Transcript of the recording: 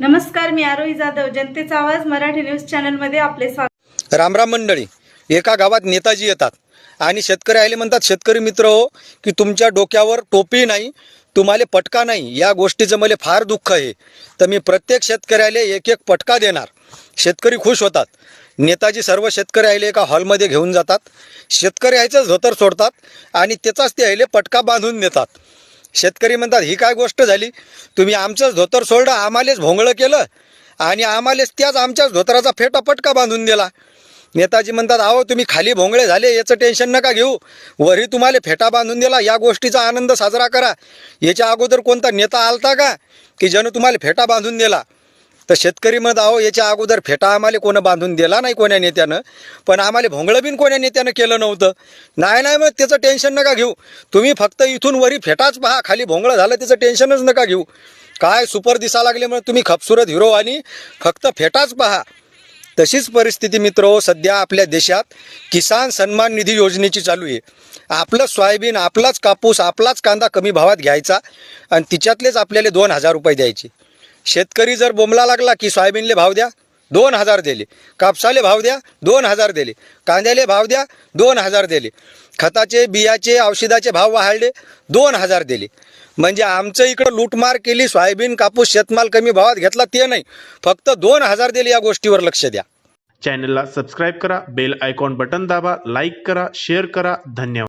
नमस्कार मी आरोही जाधव. जनतेचा आवाज मराठी न्यूज चॅनलमध्ये आपले स्वागत. रामराम मंडळी एका गावात नेताजी येतात. आणि शेतकरी आले म्हणतात शेतकरी मित्र हो की तुमच्या डोक्यावर टोपी नाही तुम्हाला पटका नाही या गोष्टीचं मला फार दुःख आहे. तर मी प्रत्येक शेतकऱ्याला एक एक पटका देणार. शेतकरी खुश होतात. नेताजी सर्व शेतकरी आले एका हॉलमध्ये घेऊन जातात. शेतकरी ह्याचंच धोतर सोडतात आणि त्याचाच ते आले पटका बांधून देतात शेतकरी म्हणतात ही काय गोष्ट झाली? तुम्ही आमचंच धोतर सोडलं आम्हालेच भोंगळं केलं आणि आम्हालाच त्याच आमच्याच धोतराचा फेटा पटका बांधून दिला. नेताजी म्हणतात अहो तुम्ही खाली भोंगळे झाले याचं टेन्शन नका घेऊ. वरी तुम्हाला फेटा बांधून दिला या गोष्टीचा आनंद साजरा करा. याच्या अगोदर कोणता नेता आलता का? की ज्यानं तुम्हाला फेटा बांधून दिला. तर शेतकरी म्हणत आहो याच्या अगोदर फेटा आम्हाला कोणं बांधून दिला नाही कोण्या नेत्यानं. पण आम्हाला भोंगळं बिन कोण्या नेत्यानं केलं नव्हतं. नाही नाही मग त्याचं टेन्शन नका घेऊ. तुम्ही फक्त इथून वरी फेटाच पहा. खाली भोंगळं झालं त्याचं टेन्शनच नका घेऊ. काय सुपर दिसा लागले म्हणून तुम्ही खपसुरत हिरो आणि फक्त फेटाच पहा. तशीच परिस्थिती मित्र हो सध्या आपल्या देशात किसान सन्मान निधी योजनेची चालू आहे. आपलं सोयाबीन आपलाच कापूस आपलाच कांदा कमी भावात घ्यायचा आणि तिच्यातलेच आपल्याला दोन हजार रुपये द्यायचे. शेतकरी जर बोंबला लागला की सोयाबीनले भाव द्या दोन हजार दिले. कापसाले भाव द्या दोन हजार दिले. कांद्याले भाव द्या दोन हजार दिले. खताचे बियाचे औषधाचे भाव वाढले दोन हजार दिले. म्हणजे आमचं इकडं लूटमार केली सोयाबीन कापूस शेतमाल कमी भावात घेतला ते नाही. फक्त दोन हजार दिले या गोष्टीवर लक्ष द्या. चॅनलला सबस्क्राईब करा बेल आयकॉन बटन दाबा लाईक करा शेअर करा. धन्यवाद.